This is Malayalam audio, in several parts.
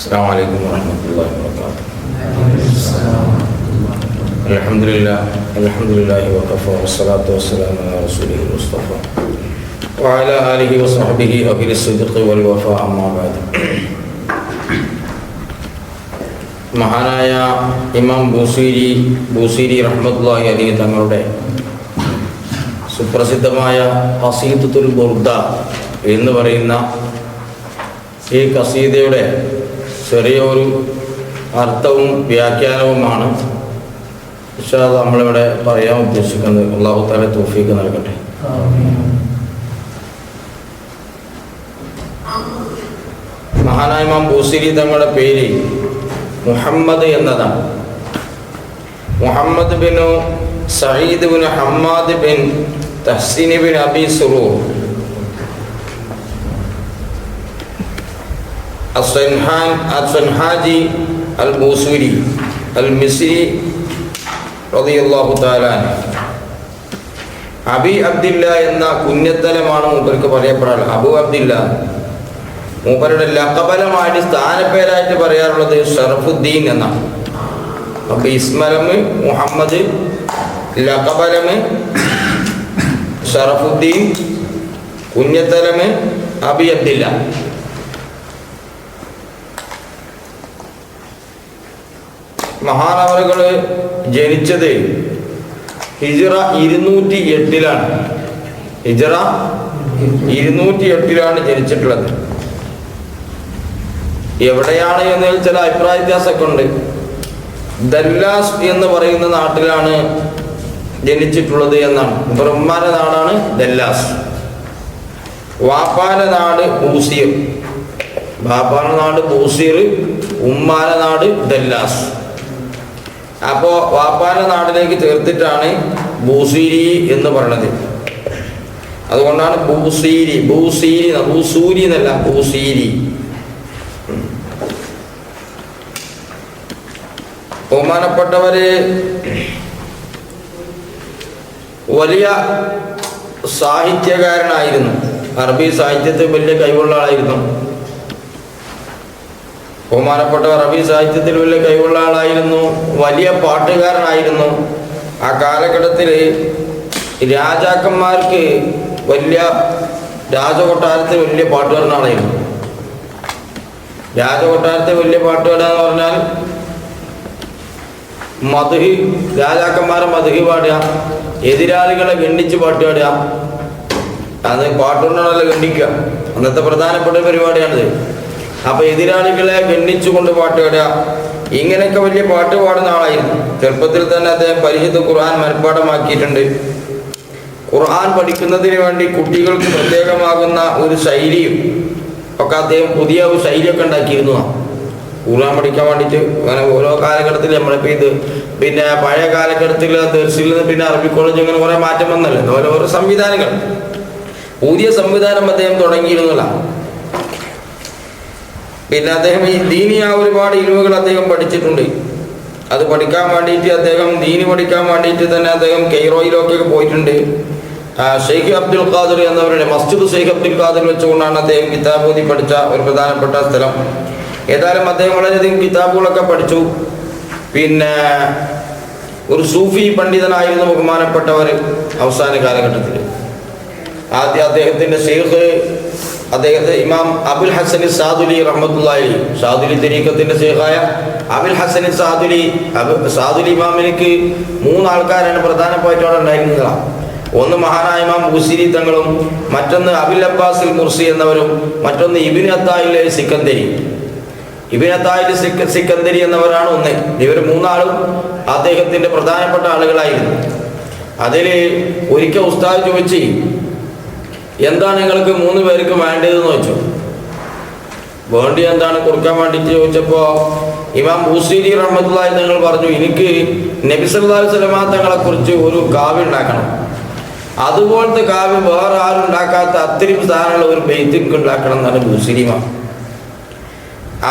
السلام عليكم ورحمة الله وبركاته الحمد لله الحمد لله وكفى والصلاة والسلام على رسوله المصطفى وعلى آله وصحبه أهل الصدق والوفاء أما بعد മഹാനായ ഇമാം ബൂസീരി ബൂസീരി റഹ്മത്തുള്ളാഹി അലി തങ്ങളുടെ സുപ്രസിദ്ധമായ അസീദത്തുൽ ബുർദ എന്ന് പറയുന്ന ഈ കസീദയുടെ ചെറിയൊരു അർത്ഥവും വ്യാഖ്യാനവുമാണ് അത് നമ്മളിവിടെ പറയാൻ ഉദ്ദേശിക്കുന്നത്. അള്ളാഹു താല തോഫീക്ക് നൽകട്ടെ. മഹാനായ ബൂസിരി തങ്ങളുടെ പേര് മുഹമ്മദ് എന്നതാണ്. മുഹമ്മദ് ബിനു സയ്യിദ് ബിൻ ഹമ്മാദ് ബിൻ തഹ്സിനി ബിൻ അബി സുറൂർ അസ്വൻഹാജി അൽ മൂസൂരി അൽ മിസിരി റതിയുള്ളാഹു താലാൻ അബി അബ്ദില്ല എന്ന കുഞ്ഞത്തലമാണ് മൂപ്പർക്ക് പറയപ്പെടാറ് അബു അബ്ദില്ല. മൂപ്പരുടെ ലക്കബലമായിട്ട് സ്ഥാനപ്പേരായിട്ട് പറയാറുള്ളത് ഷറഫുദ്ദീൻ എന്നാണ്. അപ്പൊ ഇസ്മലമ് മുഹമ്മദ് ലക്കബലമ് ഷറഫുദ്ദീൻ കുഞ്ഞത്തലമ് അബി അബ്ദില്ല. മഹാനവറുകൾ ജനിച്ചത് ഹിജറ ഇരുന്നൂറ്റി എട്ടിലാണ് ഹിജറ ഇരുന്നൂറ്റി എട്ടിലാണ് ജനിച്ചിട്ടുള്ളത്. എവിടെയാണ് എന്ന് ചില അഭിപ്രായ വ്യത്യാസമൊക്കെ ഉണ്ട്. ദല്ലാസ് എന്ന് പറയുന്ന നാട്ടിലാണ് ജനിച്ചിട്ടുള്ളത് എന്നാണ്. ബ്രഹ്മാന്റെ നാടാണ് ദല്ലാസ്. വാപ്പാന്റെ നാട് ബൂസീർ ബാപ്പാന്റെ നാട് ബൂസീർ ഉമ്മാന്റെ നാട് ദല്ലാസ്. അപ്പോൾ വാപ്പാന്റെ നാടിലേക്ക് ചേർത്തിട്ടാണ് ഭൂസീരി എന്ന് പറയുന്നത് അതുകൊണ്ടാണ് ഭൂസീരി ഭൂസീരി ഭൂസൂരി എന്നല്ല ഭൂസീരി. ബഹുമാനപ്പെട്ടവര് വലിയ സാഹിത്യകാരനായിരുന്നു. അറബി സാഹിത്യത്തിൽ വലിയ കഴിവുള്ള ആളായിരുന്നു. ബഹുമാനപ്പെട്ടവർ അറബി സാഹിത്യത്തിൽ വലിയ കഴിവുള്ള ആളായിരുന്നു വലിയ പാട്ടുകാരനായിരുന്നു. ആ കാലഘട്ടത്തിൽ രാജാക്കന്മാർക്ക് വലിയ രാജകൊട്ടാരത്തിൽ വലിയ പാട്ടുകാരനാളായിരുന്നു രാജകൊട്ടാരത്തിൽ വലിയ പാട്ടുകാരൻ എന്ന് പറഞ്ഞാൽ മധുഹി രാജാക്കന്മാരെ മധുഹി പാടുക എതിരാളികളെ ഗണ്ഡിച്ച് പാട്ട് പാടുക അത് പാട്ടുകൊണ്ടാണല്ലോ ഗണ്ഡിക്കുക അന്നത്തെ പ്രധാനപ്പെട്ട പരിപാടിയാണിത്. അപ്പൊ എതിരാളികളെ ഗണ്ണിച്ചുകൊണ്ട് പാട്ട് പാടുക. ഇങ്ങനെയൊക്കെ വലിയ പാട്ട് പാടുന്ന ആളായിരുന്നു. ചെറുപ്പത്തിൽ തന്നെ അദ്ദേഹം പരിശുദ്ധ ഖുർആൻ മനഃപ്പാടമാക്കിയിട്ടുണ്ട് ഖുർആൻ പഠിക്കുന്നതിന് വേണ്ടി കുട്ടികൾക്ക് പ്രത്യേകമാകുന്ന ഒരു ശൈലിയും ഒക്കെ അദ്ദേഹം പുതിയ ഒരു ശൈലിയൊക്കെ ഉണ്ടാക്കിയിരുന്നു. ഖുർആൻ പഠിക്കാൻ വേണ്ടിയിട്ട് അങ്ങനെ ഓരോ കാലഘട്ടത്തിൽ നമ്മളിപ്പോൾ ഇത് പിന്നെ പഴയ കാലഘട്ടത്തിൽ ദർസിൽ നിന്ന് പിന്നെ അറബി കോളേജ് അങ്ങനെ കുറേ മാറ്റം വന്നല്ലോ. അതുപോലെ ഓരോ സംവിധാനങ്ങൾ. പുതിയ സംവിധാനം അദ്ദേഹം തുടങ്ങിയിരുന്നില്ല പിന്നെ അദ്ദേഹം ഈ ദീനിയ ഒരുപാട് ഇരുവുകൾ അദ്ദേഹം പഠിച്ചിട്ടുണ്ട്. അത് പഠിക്കാൻ വേണ്ടിയിട്ട് അദ്ദേഹം ദീനി പഠിക്കാൻ വേണ്ടിയിട്ട് തന്നെ അദ്ദേഹം കെയ്റോയിലൊക്കെ പോയിട്ടുണ്ട്. ഷെയ്ഖ് അബ്ദുൽ ഖാദർ എന്നവരുടെ മസ്ജിദ് ഷെയ്ഖ് അബ്ദുൽ ഖാദർ വെച്ചുകൊണ്ടാണ് അദ്ദേഹം കിതാബൂതി പഠിച്ച ഒരു പ്രധാനപ്പെട്ട സ്ഥലം. ഏതായാലും അദ്ദേഹം വളരെയധികം കിതാബുകളൊക്കെ പഠിച്ചു. പിന്നെ ഒരു സൂഫി പണ്ഡിതനായിരുന്നു ബഹുമാനപ്പെട്ടവർ അവസാന കാലഘട്ടത്തിൽ ആദ്യം അദ്ദേഹത്തിന്റെ ഷെയ്ഖ് അദ്ദേഹത്തെ ഇമാം അബുൽ ഹസൻ സാദുലി റഹ്മത്തുള്ളാഹി സാദുലി തരീക്കത്തിന്റെ ഷെയ്ഖായ അബുൽ ഹസൻ സാദുലി സാദുലി ഇമാമിലേക്ക് മൂന്നാൾക്കാരാണ് ആൾക്കാരാണ് പ്രധാനമായിട്ടും അവിടെ ഉണ്ടായിരുന്നത്. ഒന്ന് മഹാനായ ഇമാം ബുസിരി തങ്ങളും മറ്റൊന്ന് അബുൽ അബ്ബാസിൽ മുർസി എന്നവരും മറ്റൊന്ന് ഇബിൻ അത്തായിലെ സിക്കന്തരി ഇബിൻ അത്തായിലെ സിക്ക സിക്കന്ദരി എന്നവരാണ് ഒന്ന്. ഇവർ മൂന്നാളും അദ്ദേഹത്തിന്റെ പ്രധാനപ്പെട്ട ആളുകളായിരുന്നു. അതിൽ ഒരിക്കൽ ഉസ്താദ് ചോദിച്ചു എന്താണ് നിങ്ങൾക്ക് മൂന്ന് പേർക്ക് വേണ്ടതെന്ന് വെച്ചു വേണ്ടി എന്താണ് കൊടുക്കാൻ വേണ്ടിയിട്ട് ചോദിച്ചപ്പോൾ ഇമാം ബൂസീരി റഹ്മത്തുള്ളാഹി തങ്ങൾ പറഞ്ഞു എനിക്ക് നബി സല്ലല്ലാഹു അലൈഹി തങ്ങളെ കുറിച്ച് ഒരു കാവ്യം ഉണ്ടാക്കണം. അതുപോലത്തെ കാവ്യം വേറെ ആരും ഉണ്ടാക്കാത്ത അത്രയും സ്ഥാനമുള്ള ഒരു ബെയ്ത്തിക്ക് ഉണ്ടാക്കണം എന്നാണ് ബൂസീരിമ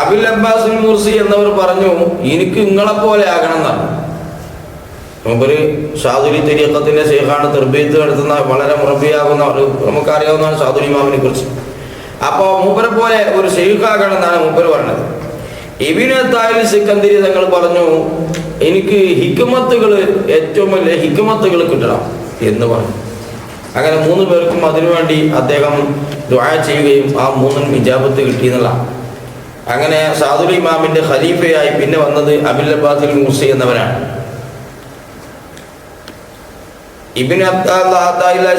അബിൽ അബ്ബാസ് മുർസി എന്നവർ പറഞ്ഞു എനിക്ക് നിങ്ങളെപ്പോലെ ആകണം എന്നാണ്. മൂപ്പര് ഷാദുലി തെരീക്കത്തിന്റെ ശേഖാണ് തെർബീത്ത് നടത്തുന്ന വളരെ മുറബിയാകുന്ന ഒരു നമുക്കറിയാവുന്നതാണ് ഷാദുലി മാമിനെ കുറിച്ച്. അപ്പോൾ മൂപ്പരെ പോലെ ഒരു ഷെയ്ഖാകണം എന്നാണ് മൂപ്പര് പറഞ്ഞത്. ഇബിനത്തായാലും സിക്കന്തിരി തങ്ങൾ പറഞ്ഞു എനിക്ക് ഹിക്കുമത്തുകൾ ഏറ്റവും വലിയ ഹിക്കുമത്തുകൾ കിട്ടണം എന്ന് പറഞ്ഞു. അങ്ങനെ മൂന്ന് പേർക്കും അതിനുവേണ്ടി അദ്ദേഹം ദ്വായ ചെയ്യുകയും ആ മൂന്നും കിട്ടി കിട്ടിയെന്നുള്ള അങ്ങനെ സാദുൽ മാമിന്റെ ഖലീഫയായി പിന്നെ വന്നത് അബിൽ അബ്ബാസിൽ മൂസി എന്നവരാണ്. ഇബിൻ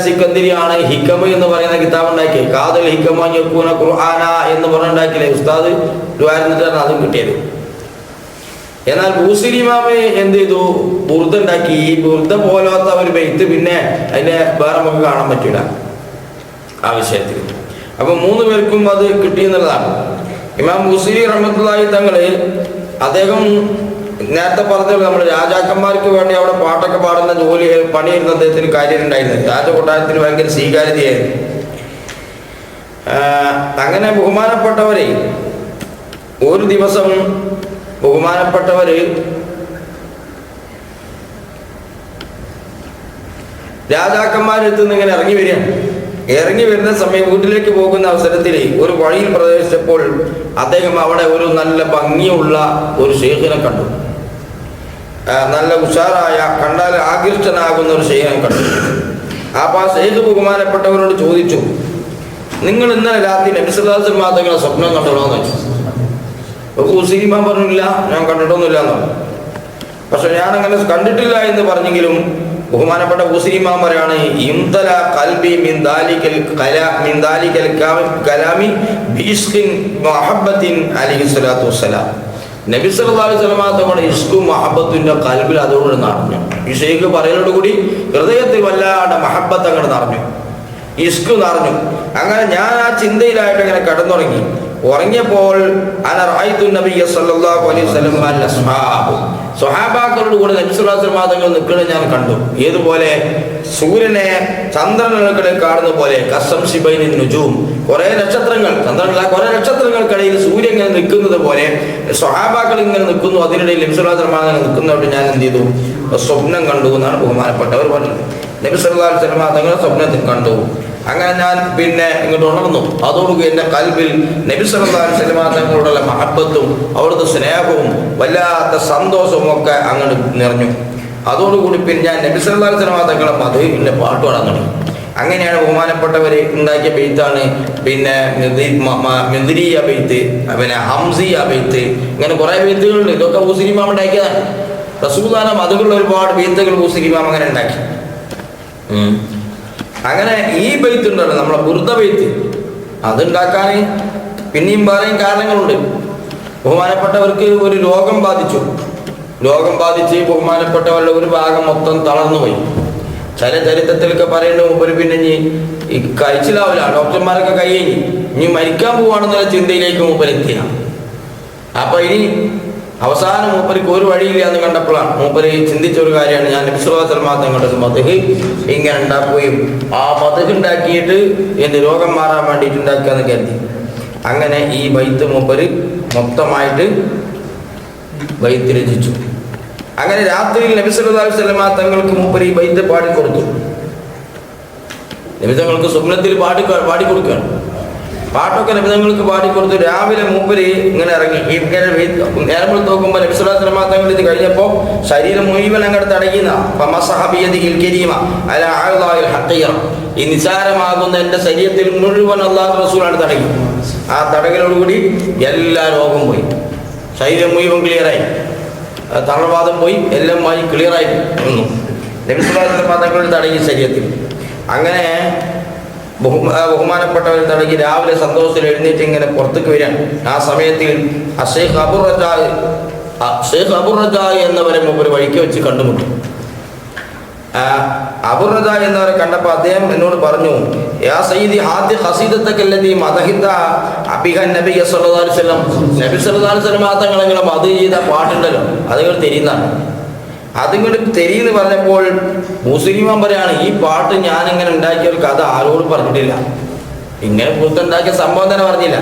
സിക്കന്തിരിയാണ് ഹിക്കമ എന്ന് പറയുന്ന കിതാബ് ഉണ്ടാക്കിയത് കാതൽ ഹിക്കമ ഞെക്കൂന ഖുർആന എന്ന് പറഞ്ഞുണ്ടാക്കിയില്ലേ? ഉസ്താദ് ദ്വാരന്നിട്ടാണ് അതും കിട്ടിയത്. എന്നാൽ ബൂസിരി ഇമാമ് എന്ത് ചെയ്തു? ബുർദ ഉണ്ടാക്കി ഈ ബുർദ പോലാത്ത ഒരു ബെയ്ത്ത് പിന്നെ അതിന്റെ വേറെ നമുക്ക് കാണാൻ പറ്റില്ല ആ വിഷയത്തിൽ. അപ്പൊ മൂന്ന് പേർക്കും അത് കിട്ടിയെന്നുള്ളതാണ് ഇമാം ബുസിരി റഹ്മത്തുള്ളാഹി തങ്ങൾ അദ്ദേഹം നേരത്തെ പറഞ്ഞല്ലോ നമ്മൾ രാജാക്കന്മാർക്ക് വേണ്ടി അവിടെ പാട്ടൊക്കെ പാടുന്ന ജോലി പണിയിരുന്ന അദ്ദേഹത്തിന് കാര്യമുണ്ടായിരുന്നു. രാജകൊട്ടാരത്തിന് ഭയങ്കര സ്വീകാര്യതയായിരുന്നു. അങ്ങനെ ബഹുമാനപ്പെട്ടവരെ ഒരു ദിവസം ബഹുമാനപ്പെട്ടവര് രാജാക്കന്മാരെടുത്ത് നിന്ന് ഇങ്ങനെ ഇറങ്ങി വരികയാണ്. ഇറങ്ങി വരുന്ന സമയം വീട്ടിലേക്ക് പോകുന്ന അവസരത്തിൽ ഒരു വഴിയിൽ പ്രവേശിച്ചപ്പോൾ അദ്ദേഹം അവിടെ ഒരു നല്ല ഭംഗിയുള്ള ഒരു ഷെയ്ഖിനെ കണ്ടു. നല്ല ഉഷാറായ കണ്ടാൽ ആകൃഷ്ടനാകുന്ന ഒരു ഷെയ്ഖിനെ കണ്ടു. അപ്പൊ ആ ഷെയ്ഖ് ബഹുമാനപ്പെട്ടവരോട് ചോദിച്ചു നിങ്ങൾ ഇന്നലെ രാത്രി നബിസുല്ലാസ് മാത്രങ്ങളെ സ്വപ്നം കണ്ടിടണമെന്ന് വെച്ചു അപ്പൊ ഉസീമാൻ പറഞ്ഞില്ല ഞാൻ കണ്ടിട്ടൊന്നുമില്ല എന്ന് പക്ഷെ ഞാൻ അങ്ങനെ കണ്ടിട്ടില്ല എന്ന് പറഞ്ഞെങ്കിലും ബഹുമാനപ്പെട്ട ഉസീമാൻ പറയാണ് ഇംതല കൽബി മിൻ ദാലിക്കൽ കലാ മിൻ ദാലിക്കൽ കലാമി ബിഇസ്ഖിൻ മഹബത്തിൻ അലൈഹി സ്വലാത്തു വസ്സലാം. നബി സല്ലല്ലാഹു അലൈഹി വസല്ലം തങ്ങളുടെ ഇഷ്കു മഹബത്തിന്റെ കൽബിൽ അതുകൊണ്ട് നിറഞ്ഞു ഈ ഷെയ്ഖ് പറയലോടുകൂടി ഹൃദയത്തിൽ വല്ലാണ്ട് മഹബത്ത് അങ്ങോട്ട് നിറഞ്ഞു. ഇഷ്കു നിറഞ്ഞു അങ്ങനെ ഞാൻ ആ ചിന്തയിലായിട്ട് അങ്ങനെ കടന്നുറങ്ങി. ഉറങ്ങിയപ്പോൾ അന ആയിത്തു നബി സല്ലല്ലാഹു അലൈഹി വസല്ലം അൽ അസ്ഹാബ്. സ്വഹാബാക്കളോട് കൂടെ നബി സല്ലല്ലാഹു അലൈഹി നിൽക്കുന്നത് ഞാൻ കണ്ടു. ഏതുപോലെ സൂര്യനെ ചന്ദ്രനുകളെ കാണുന്ന പോലെ കസം ശിബൈനി നുജൂം കുറെ നക്ഷത്രങ്ങൾ ചന്ദ്രനല്ല കുറെ നക്ഷത്രങ്ങൾക്കിടയിൽ സൂര്യൻ ഇങ്ങനെ നിൽക്കുന്നത് പോലെ സ്വഹാബാക്കൾ ഇങ്ങനെ നിൽക്കുന്നു. അതിനിടയിൽ നബി സല്ലല്ലാഹു അലൈഹി നിൽക്കുന്നതുകൊണ്ട് ഞാൻ എന്ത് ചെയ്തു? സ്വപ്നം കണ്ടു എന്നാണ് ബഹുമാനപ്പെട്ടവർ പറഞ്ഞത്. നബി സല്ലല്ലാഹു അലൈഹി വസല്ലം തങ്ങൾ സ്വപ്നത്തിൽ കണ്ടു. അങ്ങനെ ഞാൻ പിന്നെ ഇങ്ങോട്ട് ഉണർന്നു. അതോടുകൂടി എന്റെ കൽവിൽ നബി സല്ലല്ലാഹു അലൈഹി വസല്ലം തങ്ങളോടുള്ള മഹബത്തും അവിടുത്തെ സ്നേഹവും വല്ലാത്ത സന്തോഷവും ഒക്കെ അങ്ങോട്ട് നിറഞ്ഞു. അതോടുകൂടി പിന്നെ ഞാൻ നബി സല്ലല്ലാഹു അലൈഹി വസല്ലം തങ്ങളെ മതി പിന്നെ പാട്ട് പാടാൻ തുടങ്ങി. അങ്ങനെയാണ് ബഹുമാനപ്പെട്ടവർ ഉണ്ടാക്കിയ ബെയ്ത്താണ് പിന്നെ മിന്ദിരിയ ബെയ്ത്ത് പിന്നെ ഹംസിയ ബെയ്ത്ത് ഇങ്ങനെ കുറേ ബെയ്ത്തുകളുണ്ട്. ഇതൊക്കെ മുസ്ലിമാം ഉണ്ടാക്കിയതാണ്. റസൂദാന മതകളുള്ള ഒരുപാട് ബെയ്ത്തുകൾ ഊസിരിമാം അങ്ങനെ ഉണ്ടാക്കി. അങ്ങനെ ഈ ബൈത്ത് ഉണ്ടല്ലോ നമ്മളെ ബുർദ ബൈത്ത്. അതുണ്ടാക്കാൻ പിന്നെയും പറയും കാരണങ്ങളുണ്ട്. ബഹുമാനപ്പെട്ടവർക്ക് ഒരു രോഗം ബാധിച്ചു. രോഗം ബാധിച്ച് ബഹുമാനപ്പെട്ടവരുടെ ഒരു ഭാഗം മൊത്തം തളർന്നുപോയി ചില ചരിത്രത്തിലൊക്കെ പറയേണ്ട മുമ്പ് പിന്നെ ഇനി കഴിച്ചിലാവില്ല. ഡോക്ടർമാരൊക്കെ കൈ ഇനി മരിക്കാൻ പോവാണെന്നുള്ള ചിന്തയിലേക്ക് മുമ്പിലെത്തിയാണ് അപ്പൊ ഇനി അവസാനം മൂപ്പരിക്ക് ഒരു വഴിയില്ല എന്ന് കണ്ടപ്പോഴാണ് മൂപ്പര് ചിന്തിച്ച ഒരു കാര്യമാണ്. ഞാൻ വിശ്വാസമാ തങ്ങളുടെ മതഹ് ഇങ്ങനെ ഉണ്ടാക്കുകയും ആ മതഹ് ഉണ്ടാക്കിയിട്ട് എന്റെ രോഗം മാറാൻ വേണ്ടിയിട്ട് ഉണ്ടാക്കാന്ന് കരുതി. അങ്ങനെ ഈ വൈത്ത് മൂപ്പര് മൊത്തമായിട്ട് വൈത്ത് രചിച്ചു. അങ്ങനെ രാത്രിയിൽ നബിസ്വല്ലാ തങ്ങൾക്ക് മൂപ്പര് ഈ വൈത്ത് പാടിക്കൊടുത്തു നബിതങ്ങൾക്ക് സ്വപ്നത്തിൽ പാടി പാടിക്കൊടുക്കുകയാണ് പാട്ടൊക്കെ നബിതങ്ങൾക്ക് പാടിക്കൊടുത്തു രാവിലെ മൂപ്പര് ഇങ്ങനെ ഇറങ്ങി. ഇങ്ങനെ നേരം വെളുത്ത് നോക്കുമ്പോൾ നബിസ്വല്ലാ തങ്ങൾ ഇത് കഴിഞ്ഞപ്പോൾ ശരീരം മുഴുവൻ അങ്ങോട്ട് തടയുന്ന ഈ നിസാരമാകുന്ന എന്റെ ശരീരത്തിൽ മുഴുവൻ അള്ളാഹു റസൂലാണ് തടങ്ങി ആ തടകലോടുകൂടി എല്ലാ രോഗവും പോയി. ശരീരം മുഴുവൻ ക്ലിയറായി തളർവാദം പോയി. എല്ലാം ആയി ക്ലിയറായി നിന്നു. നബിസ്വല്ലാ തങ്ങൾ തടങ്ങി ശരീരത്തിൽ. അങ്ങനെ ബഹുമാനപ്പെട്ടവർ തുടങ്ങി രാവിലെ സന്തോഷത്തിൽ എഴുന്നേറ്റ് ഇങ്ങനെ പുറത്തേക്ക് വരാൻ ആ സമയത്തിൽ അഷേഖ് അബുർ റജായ് ഷേഖ് അബുർ റജായ് എന്നവരെ മുമ്പ് വഴിക്ക് വെച്ച് കണ്ടുമുട്ടി. അബുർ റജായ് എന്നവരെ കണ്ടപ്പോൾ അദ്ദേഹം എന്നോട് പറഞ്ഞു യാ സയ്യിദി ആദ്യ ഹസീദത്തക്കല്ലതി മദഹിത അബിഹൻ നബി സല്ലല്ലാഹു അലൈഹി വസല്ലം. നബി സല്ലല്ലാഹു അലൈഹി വസല്ലം തങ്ങൾ ഇങ്ങനെ മത് ചെയ്ത പാട്ടുണ്ടല്ലോ അത് തെരിയുന്നതാണ് അതിങ്ങോട്ട് തെരിയെന്ന് പറഞ്ഞപ്പോൾ മുസ്ലിമാൻ പറയാണ് ഈ പാട്ട് ഞാൻ ഇങ്ങനെ ഉണ്ടാക്കിയ ഒരു കഥ ആരോടും പറഞ്ഞിട്ടില്ല. ഇങ്ങനെ പുറത്തുണ്ടാക്കിയ സംഭവം തന്നെ പറഞ്ഞില്ല.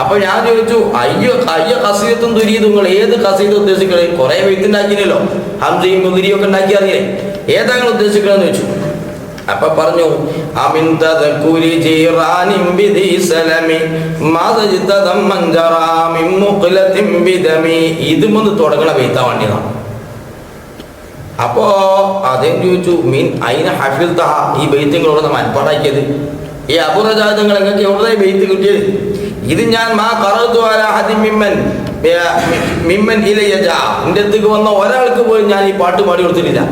അപ്പൊ ഞാൻ ചോദിച്ചു അയ്യോ അയ്യോ കസീദത്തും ദുരീതും നിങ്ങൾ ഏത് കസീത ഉദ്ദേശിക്കണേ? കുറെ വെയ്ത്തുണ്ടാക്കിയില്ലല്ലോ ഹംസയും കുതിരിയും ഒക്കെ ഉണ്ടാക്കി അറിയില്ലേ? ഏതാ നിങ്ങൾ ഉദ്ദേശിക്കണമെന്ന് ചോദിച്ചു. അപ്പൊ പറഞ്ഞു അമിൻ ജീറാനിം ബിദമി. ഇത് മുന്ന് തുടങ്ങണ വെയ്ത്താൻ വേണ്ടിയതാണ് അപ്പോ അദ്ദേഹം ചോദിച്ചു മീൻ അയിന ഹഫിൽ തഹ ഈ ബെയ്ത്തുകളോട് മനപ്പാടാക്കിയത് ഈ അപൂർവജാതങ്ങൾ നിങ്ങൾക്ക് എവിടെ ബെയ്ത്ത് കിട്ടിയത്? ഇത് ഞാൻ മാ കറത്തു ആരാഹതി മിമ്മൻ മിമ്മൻ ഇലയ്യ ജാ. എന്റെ അടുത്തേക്ക് വന്ന ഒരാൾക്ക് പോലും ഞാൻ ഈ പാട്ട് പാടി കൊടുത്തിട്ടില്ല.